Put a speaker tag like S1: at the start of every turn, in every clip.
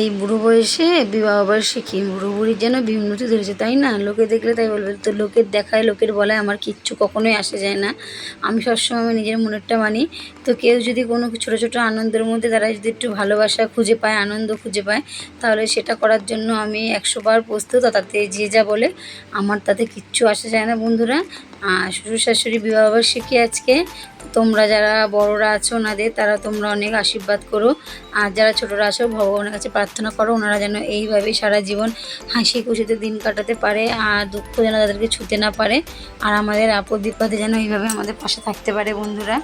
S1: এই বুড়ো বয়সে বিবাহ বয়সে কি? বুড়ো বুড়ির যেন বিমূতি ধরেছে, তাই না? লোকে দেখলে তাই বলবে, তো লোকের দেখায়, লোকের বলায় আমার কিচ্ছু কখনোই আসে যায় না। আমি সবসময় আমার নিজের মনেরটা মানি। তো কেউ যদি কোনো ছোটো ছোটো আনন্দের মধ্যে তারা যদি একটু ভালোবাসা খুঁজে পায়, আনন্দ খুঁজে পায়, তাহলে সেটা করার জন্য আমি একশোবার প্রস্তুত তাতে যে যা বলে, আমার তাতে কিচ্ছু আসে যায় না, বন্ধুরা। শ্বশুর শাশুড়ি বিবাহবার্ষিকী আজকে তোমরা যারা বড়রা আছো ওনাদের, তারা তোমরা অনেক আশীর্বাদ করো। আর যারা ছোটরা আছো, ভগবানের কাছে প্রার্থনা করো, ওনারা যেন এইভাবেই সারা জীবন হাসি খুশিতে দিন কাটাতে পারে আর দুঃখ যেন তাদেরকে ছুতে না পারে। আর আমাদের আপদ বিপদে যেন এইভাবে আমাদের পাশে থাকতে পারে বন্ধুরা।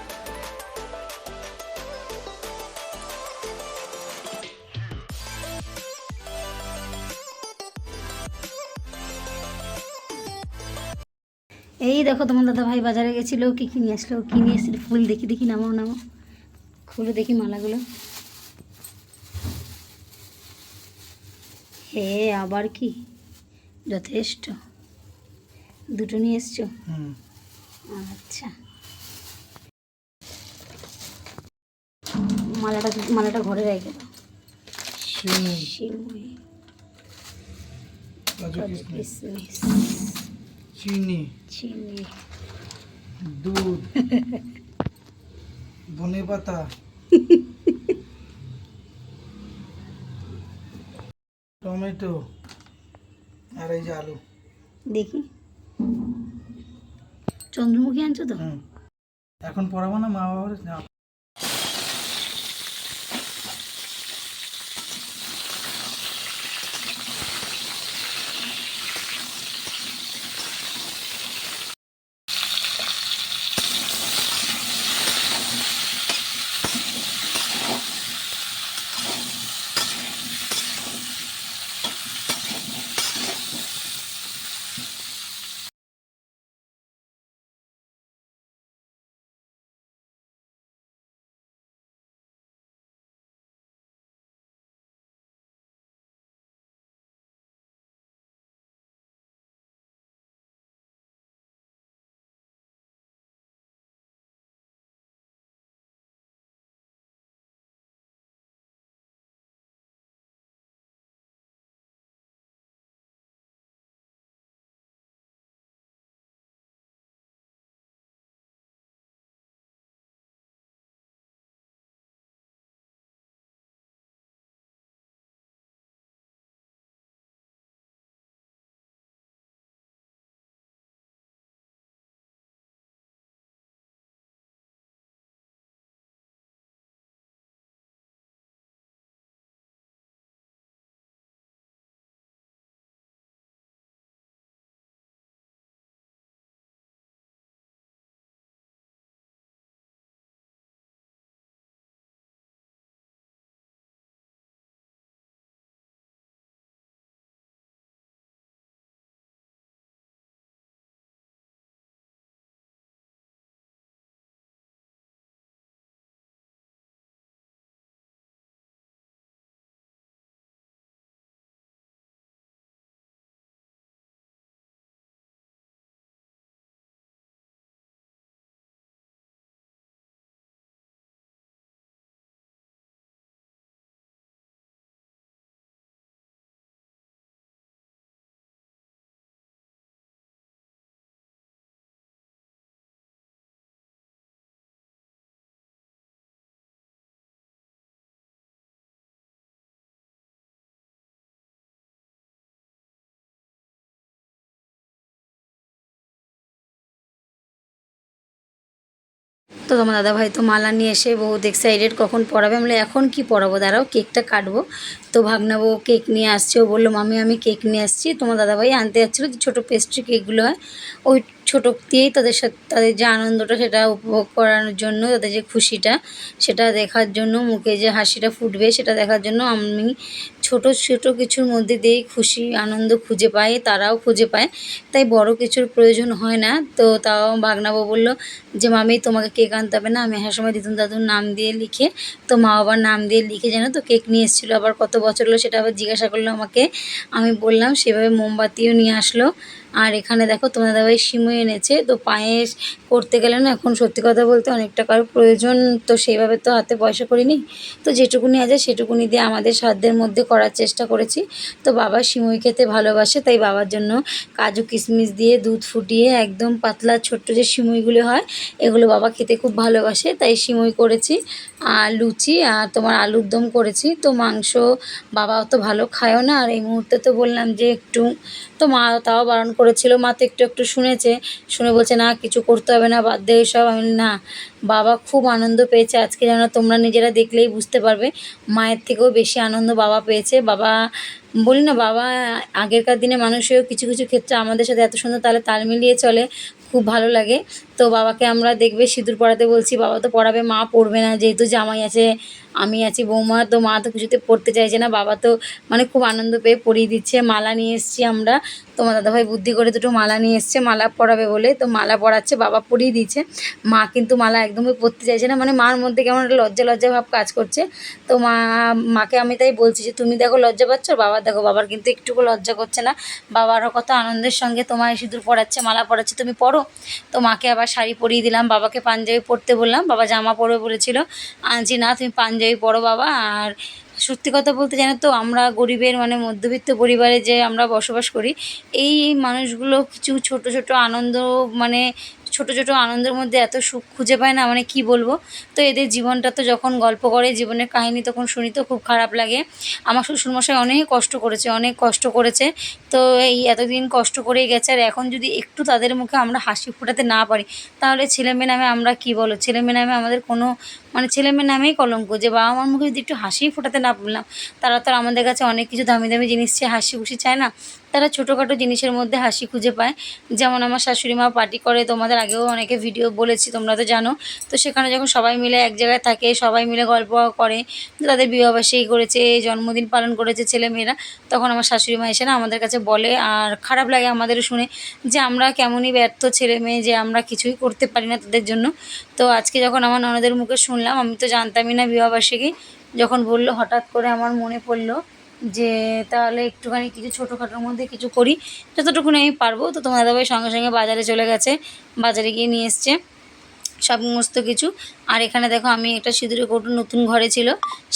S1: এই দেখো তোমার দাদা ভাই বাজারে গেছিল কি কিনে আসলো কি নিয়ে এসেছিল? ফুল দেখি দেখি নামাও নামাও। খুলে দেখি মালাগুলো। হে আবার কি? যথেষ্ট। দুটো নিয়ে এসছো? আচ্ছা। মালাটা মালাটা ঘরে রেখে দাও।
S2: শিউনি
S1: শিমুই
S2: কাজু
S1: কাজু
S2: কিশমিশ
S1: কিশমিশ
S2: চিনি।
S1: চিনি।
S2: দুধ। ধনে পাতা। টমেটো। আর এই যে আলু।
S1: দেখি। চন্দ্রমুখী আনছো তো?
S2: এখন পড়াবো না মা বাবার
S1: তো তোমার দাদাভাই তো মালা নিয়ে এসে বহুত এক্সাইটেড কখন পড়াবে? আমি এখন কি পড়াবো? দাঁড়াও, কেকটা কাটবো। তো ভাগনাবো কেক নিয়ে আসছে। ও বলল, মামি, আমি কেক নিয়ে আসছি। তোমার দাদাভাই আনতে যাচ্ছিল যে ছোটো পেস্ট্রি কেকগুলো হয়, ওই ছোটো দিয়েই তাদের সাথে, তাদের যে আনন্দটা সেটা উপভোগ করানোর জন্য, তাদের যে খুশিটা সেটা দেখার জন্য, মুখে যে হাসিটা ফুটবে সেটা দেখার জন্য আমি ছোট ছোট কিছুর মধ্যে দিয়েই খুশি, আনন্দ খুঁজে পাই, তারাও খুঁজে পায়। তাই বড় কিছুর প্রয়োজন হয় না। তো তাও ভাগনাবো বলল যে, মামি, তোমাকে কেক আনতে হবে না। আমি হ্যাঁ সময় দিতুন দাদুর নাম দিয়ে লিখে, তো মা বাবার নাম দিয়ে লিখে জানো তো কেক নিয়ে এসেছিল। আবার কত বছর হলো সেটা আবার জিজ্ঞাসা করল আমাকে। আমি বললাম, সেভাবে মোমবাতিও নিয়ে আসলো। আর এখানে দেখো তোমাদের দাদাভাই সিমই এনেছে। তো পায়েস করতে গেলে না এখন সত্যি কথা বলতে অনেক টাকার প্রয়োজন, তো সেইভাবে তো হাতে পয়সা করিনি। তো যেটুকুনি আছে সেটুকুনি দিয়ে আমাদের সাধ্যের মধ্যে করার চেষ্টা করেছি। তো বাবা সিমই খেতে ভালোবাসে, তাই বাবার জন্য কাজু কিশমিশ দিয়ে দুধ ফুটিয়ে একদম পাতলা ছোট্ট যে সিমইগুলো হয়, এগুলো বাবা খেতে খুব ভালোবাসে। তাই সিমই করেছি, আর লুচি আর তোমার আলুর দম করেছি। তো মাংস বাবা অত ভালো খায়ও না। আর এই মুহূর্তে তো বললাম যে একটু, তো মা তাও বারণ করেছিল, মা তো একটু একটু শুনেছে, শুনে বলছে, না, কিছু করতে হবে না, বাদ দে সব আমি না, বাবা খুব আনন্দ পেয়েছে, আজকে যেন তোমরা নিজেরা দেখলেই বুঝতে পারবে, মায়ের থেকেও বেশি আনন্দ বাবা পেয়েছে। বাবা, বলি না, বাবা আগেরকার দিনে মানুষেও কিছু কিছু ক্ষেত্রে আমাদের সাথে এত সুন্দর তাহলে তাল মিলিয়ে চলে, খুব ভালো লাগে। তো বাবাকে আমরা দেখবে, সিঁদুর পড়াতে বলছি, বাবা তো পড়াবে, মা পড়বে না, যেহেতু জামাই আছে আমি আছি বৌমা, তো মা তো কিছুতে পড়তে চাইছে না, বাবা তো মানে খুব আনন্দ পেয়ে পরিয়ে দিচ্ছে। মালা নিয়ে এসেছি আমরা। তোমার দাদাভাই বুদ্ধি করে দুটো মালা নিয়ে এসছে, মালা পরাবে বলে। তো মালা পরাচ্ছে, বাবা পরিয়ে দিচ্ছে। মা কিন্তু মালা একদমই পরতে চাইছে না মানে মার মধ্যে কেমন একটা লজ্জা লজ্জা ভাব কাজ করছে। তো মা, মাকে আমি তাই বলছি যে, তুমি দেখো লজ্জা পাচ্ছ, বাবা দেখো, বাবার কিন্তু একটুকু লজ্জা করছে না। বাবারও কত আনন্দের সঙ্গে তোমায় সিঁদুর পরাচ্ছে মালা পরাচ্ছে, তুমি পরো তো মাকে আবার শাড়ি পরিয়ে দিলাম, বাবাকে পাঞ্জাবি পরতে বললাম, বাবা জামা পরবে বলেছিল। আনছি না, তুমি পাঞ্জাবি পরো বাবা। আর সত্যি কথা বলতে জানো তো, আমরা গরিবের মানে মধ্যবিত্ত পরিবারে যে আমরা বসবাস করি, এই মানুষগুলো কিছু ছোট ছোট আনন্দ মানে ছোট ছোট আনন্দের মধ্যে এত সুখ খুঁজে পায় না মানে কি বলব? তো এদের জীবনটা তো যখন গল্প করে, জীবনের কাহিনী তখন শুনি তো খুব খারাপ লাগে। আমার শ্বশুরমশাই অনেক কষ্ট করেছে, অনেক কষ্ট করেছে। তো এই এতদিন কষ্ট করেই গেছে। আর এখন যদি একটু তাদের মুখে আমরা হাসি ফোটাতে না পারি, তাহলে ছেলেমেয়ে নামে আমরা কি বলো? ছেলেমেয়ে নামে আমাদের কোনো মানে ছেলেমেয়ে নামেই কলঙ্ক, যে বাবা মার মুখে যদি একটু হাসিই ফোটাতে না পারলাম তারা তো আমাদের কাছে অনেক কিছু দামি দামি জিনিস চেয়ে হাসি খুশি চায় না। তারা ছোটোখাটো জিনিসের মধ্যে হাসি খুঁজে পায়। যেমন আমার শাশুড়ি মা পার্টি করে, তোমাদের আগেও অনেকে ভিডিও বলেছি, তোমরা তো জানো। তো সেখানে যখন সবাই মিলে এক জায়গায় থাকে, সবাই মিলে গল্প করে, তাদের বিবাহবাসী করেছে, জন্মদিন পালন করেছে ছেলেমেয়েরা তখন আমার শাশুড়ি মা এসে না আমাদের কাছে বলে, আর খারাপ লাগে আমাদেরও শুনে যে আমরা কেমনই ব্যর্থ ছেলে মেয়ে, যে আমরা কিছুই করতে পারি না তাদের জন্য। তো আজকে যখন আমার ননদের মুখে শুনলাম, আমি তো জানতামই না বিবাহবার্ষিকী যখন বলল, হঠাৎ করে আমার মনে পড়ল যে, তাহলে একটুখানি কিছু ছোটোখাটোর মধ্যে কিছু করি। যতটুকুনি আমি পারব, তো তোমার দাদাভাই সঙ্গে সঙ্গে বাজারে চলে গেছে। বাজারে গিয়ে নিয়ে এসছে সমস্ত কিছু। আর এখানে দেখো, আমি একটা সিঁদুরে কৌটো নতুন ঘরে ছিল,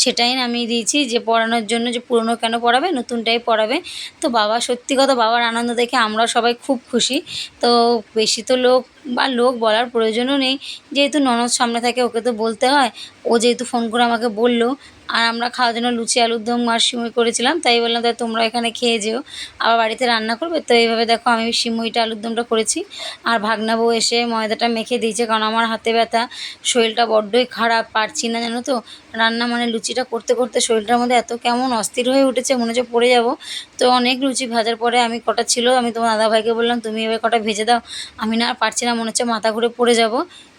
S1: সেটাই আমি দিয়েছি যে, পড়ানোর জন্য যে, পুরনো কেন পড়াবে, নতুনটাই পড়াবে। তো বাবা, সত্যি কথা, বাবার আনন্দ দেখে আমরা সবাই খুব খুশি। তো বেশি তো লোক বা লোক বলার প্রয়োজনও নেই। যেহেতু ননদ সামনে থাকে, ওকে তো বলতে হয়। ও যেহেতু ফোন করে আমাকে বলল, আর আমরা খাওয়ার জন্য লুচি, আলুর দম আর সিমুই করেছিলাম, তাই বললাম তাই তোমরা এখানে খেয়ে যেও। আবার বাড়িতে রান্না করবে? তো এইভাবে দেখো, আমি সিমুইটা, আলুর দমটা করেছি। আর ভাগনা বউ এসে ময়দাটা মেখে দিয়েছে, কারণ আমার হাতে ব্যথা, শরীরটা বড্ডই খারাপ, পারছি না, জানো তো? রান্না মানে লুচিটা করতে করতে শরীরটার মধ্যে এত কেমন অস্থির হয়ে উঠেছে, মনে হচ্ছে পড়ে যাব। তো অনেক লুচি ভাজার পরে আমি কটা ছিল, আমি তোমার দাদাভাইকে বললাম, তুমি এবার কটা ভেজে দাও। আমি না আর পারছি না মনে হচ্ছে মাথা ঘুরে পড়ে যাব।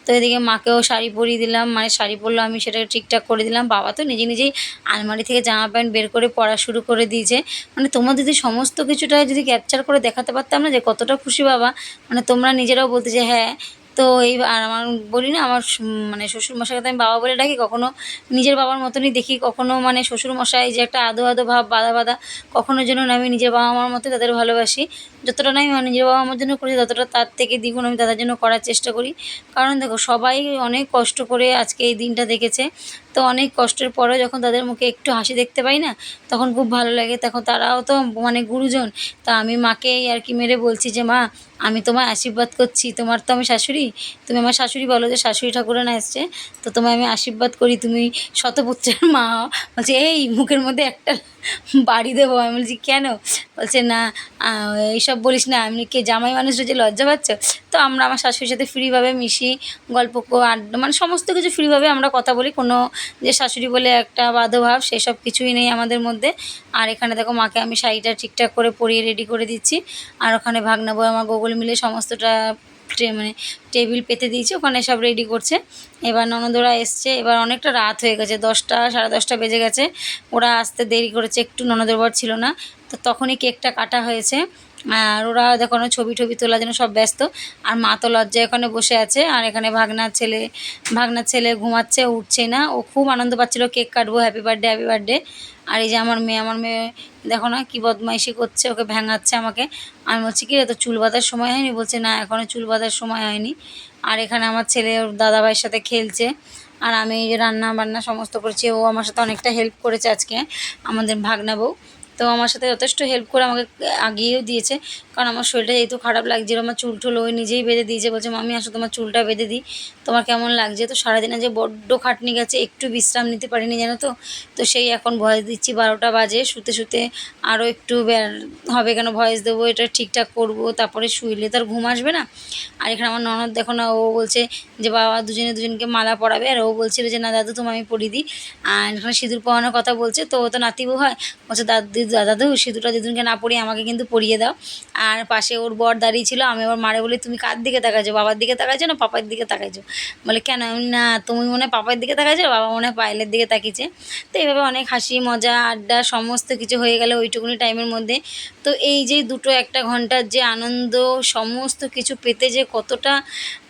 S1: তো এদিকে মাকেও শাড়ি পরিয়ে দিলাম মানে শাড়ি পরলো, আমি সেটা ঠিকঠাক করে দিলাম। বাবা তো নিজে নিজেই আলমারি থেকে জামা প্যান্ট বের করে পড়া শুরু করে দিয়েছে। মানে তোমার যদি সমস্ত কিছুটা যদি ক্যাপচার করে দেখাতে পারতাম না যে কতটা খুশি বাবা মানে তোমরা নিজেরাও বলতে যে হ্যাঁ তো এই আর আমার বলি না, আমার মানে শ্বশুরমশাইকে তো আমি বাবা বলে ডাকি, কখনো নিজের বাবার মতনই দেখি, কখনো মানে শ্বশুরমশাই যে একটা আদো আদো ভাব, বাধা বাধা, কখনো যেন আমি নিজের বাবা মার মতো তাদের ভালোবাসি। যতটা না আমি নিজের বাবা মার জন্য করি ততটা তার থেকে দ্বিগুণ আমি তাদের জন্য করার চেষ্টা করি। কারণ দেখো, সবাই অনেক কষ্ট করে আজকে এই দিনটা দেখেছে। তো অনেক কষ্টের পরেও যখন তাদের মুখে একটু হাসি দেখতে পাই না, তখন খুব ভালো লাগে। তখন তারাও তো মানে গুরুজন। তা আমি মাকে আর কি মেরে বলছি যে, মা, আমি তোমায় আশীর্বাদ করছি। তোমার তো আমি শাশুড়ি। তুমি আমার শাশুড়ি বলো যে, শাশুড়ি ঠাকুরানা এসছে। তো তোমায় আমি আশীর্বাদ করি। তুমি শতপুত্রের মা। বলছে, এই মুখের মধ্যে একটা বাড়ি দেবো। আমি বলছি, কেন? বলছে, না এইসব বলিস না। আমি কে জামাই মানুষ যে লজ্জা পাচ্ছ? তো আমরা আমার শাশুড়ির সাথে ফ্রিভাবে মিশি, গল্প আড্ডা মানে সমস্ত কিছু ফ্রিভাবে আমরা কথা বলি। কোনো যে শাশুড়ি বলে একটা বাধ্যভাব সেসব কিছুই নেই আমাদের মধ্যে। আর এখানে দেখো মাকে আমি শাড়িটা ঠিকঠাক করে পরিয়ে রেডি করে দিচ্ছি। আর ওখানে ভাগনা বউ, আমার গোগল মিলে সমস্তটা মানে টেবিল পেতে দিয়েছি, ওখানে সব রেডি করছে। এবার ননদোরা এসছে, এবার অনেকটা রাত হয়ে গেছে, দশটা, সাড়ে দশটা বেজে গেছে। ওরা আসতে দেরি করেছে, একটু ননদের বর ছিল না। তো তখনই কেকটা কাটা হয়েছে। আর ওরা দেখো ছবি টবি তোলার জন্য সব ব্যস্ত। আর মা তো লজ্জায় এখানে বসে আছে, আর এখানে ভাগনার ছেলে ভাগনার ছেলে ঘুমাচ্ছে, উঠছে না। ও খুব আনন্দ পাচ্ছিল, কেক কাটবো হ্যাপি বার্থডে হ্যাপি বার্থডে আর এই যে আমার মেয়ে আমার মেয়ে দেখো না কী বদমাইশি করছে, ওকে ভেঙাচ্ছে আমাকে। আমি বলছি, কি তো চুল বাঁধার সময় হয়নি? বলছে, না এখনও চুল বাঁধার সময় হয়নি। আর এখানে আমার ছেলে ওর দাদাভাইয়ের সাথে খেলছে। আর আমি রান্না বান্না সমস্ত করছি, ও আমার সাথে অনেকটা হেল্প করেছে আজকে, আমাদের ভাগনা বউ। তো আমার সাথে যথেষ্ট হেল্প করে আমাকে আগিয়েও দিয়েছে। কারণ আমার শরীরটা যেহেতু খারাপ লাগছিল, আমার চুল টুল ওই নিজেই বেঁধে দিয়েছে, বলছে, মামি, আসো, তোমার চুলটা বেঁধে দিই। তোমার কেমন লাগছে? তো সারাদিনে যে বড্ড খাটনি গেছে, একটু বিশ্রাম নিতে পারিনি, জানো তো? তো সেই এখন ভয়েস দিচ্ছি, বারোটা বাজে, শুতে শুতে আরও একটু হবে কেন, ভয়েস দেবো, এটা ঠিকঠাক করব, তারপরে শুইলে তার ঘুম আসবে না। আর এখানে আমার ননদ, দেখো না, ও বলছে যে, বাবা, দুজনে দুজনকে মালা পরাবে। আর ও বলছিল যে, না, দাদু তুমি আমি পরিয়ে দিই। আর এখানে সিঁদুর পরানোর কথা বলছে, তো ও তো নাতিবু হয়। বলছে, দাদু দাদু, সিঁদুরটা দিদুনকে না পরিয়ে আমাকে কিন্তু পরিয়ে দাও। আর পাশে ওর বর দাঁড়িয়ে ছিল, আমি আবার মারে বলি, তুমি কার দিকে তাকাইছো বাবার দিকে তাকাইছো না পাপার দিকে তাকাইছো বলে, কেন? না, তুমি মনে হয় পাপার দিকে তাকাইছো বাবা মনে হয় পায়েলের দিকে তাকিয়েছে। তো এইভাবে অনেক হাসি, মজা, আড্ডা, সমস্ত কিছু হয়ে গেল ওইটুকুনি টাইমের মধ্যে। তো এই যে দুটো একটা ঘণ্টার যে আনন্দ, সমস্ত কিছু পেতে যে কতটা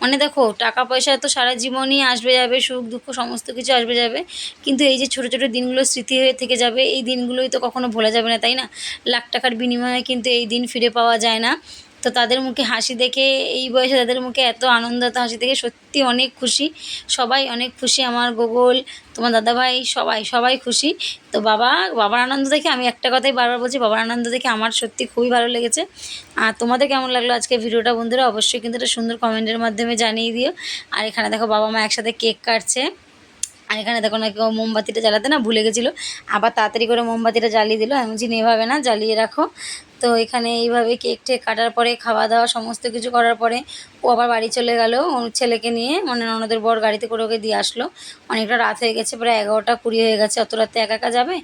S1: মানে দেখো, টাকা পয়সা তো সারা জীবনই আসবে যাবে, সুখ, দুঃখ, সমস্ত কিছু আসবে যাবে, কিন্তু এই যে ছোটো ছোটো দিনগুলো স্মৃতি হয়ে থেকে যাবে, এই দিনগুলোই তো কখনো ভোলা যাবে না, তাই না? লাখ টাকার বিনিময়ে কিন্তু এই দিন ফিরে পাওয়া যায় না। তো তাদের মুখে হাসি দেখে, এই বয়সে তাদের মুখে এত আনন্দ এত হাসি দেখে সত্যি অনেক খুশি। সবাই অনেক খুশি, আমার গোগল, তোমার দাদাভাই, সবাই সবাই খুশি। তো বাবা, বাবার আনন্দ দেখে আমি একটা কথাই বারবার বলছি, বাবার আনন্দ দেখে আমার সত্যি খুবই ভালো লেগেছে। আর তোমাদের কেমন লাগল আজকে ভিডিওটা বন্ধুরা? অবশ্যই কিন্তু একটা সুন্দর কমেন্টের মাধ্যমে জানিয়ে দিও। আর এখানে দেখো বাবা মা একসাথে কেক কাটছে। আর এখানে দেখো না কেউ মোমবাতিটা জ্বালাতে না ভুলে গেছিল। আবার তাড়াতাড়ি করে মোমবাতিটা জ্বালিয়ে দিল। আমি বলছি এভাবে না, জ্বালিয়ে রাখো। তো এখানে এইভাবে কেক টেক কাটার পরে, খাওয়া দাওয়া সমস্ত কিছু করার পরে, ও আবার বাড়ি চলে গেল। ওর ছেলেকে নিয়ে মানে ননদের বর গাড়িতে করে ওকে দিয়ে আসলো। অনেকটা রাত হয়ে গেছে, প্রায় এগারোটা কুড়ি হয়ে গেছে। অত রাতে একা একা যাবে?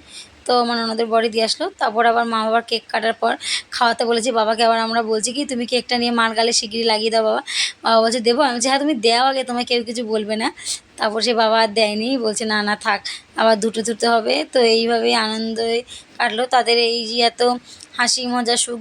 S1: তো আমার ওনাদের বড়ি দিয়ে আসলো। তারপর আবার মা বাবার কেক কাটার পর খাওয়াতে বলেছি, বাবাকে আবার আমরা বলছি কি, তুমি কেকটা নিয়ে মার গালে শিগগিরি লাগিয়ে দাও বাবা। বাবা বলছে, দেবো? আমি বলছি হ্যাঁ তুমি দেওয়া আগে, তোমায় কেউ কিছু বলবে না। তারপর সে বাবা আর দেয়নি, বলছে, না না, থাক, আবার দুটো দুটো হবে। তো এইভাবেই আনন্দ কাটলো। তাদের এই যে এত হাসি, মজা, সুখ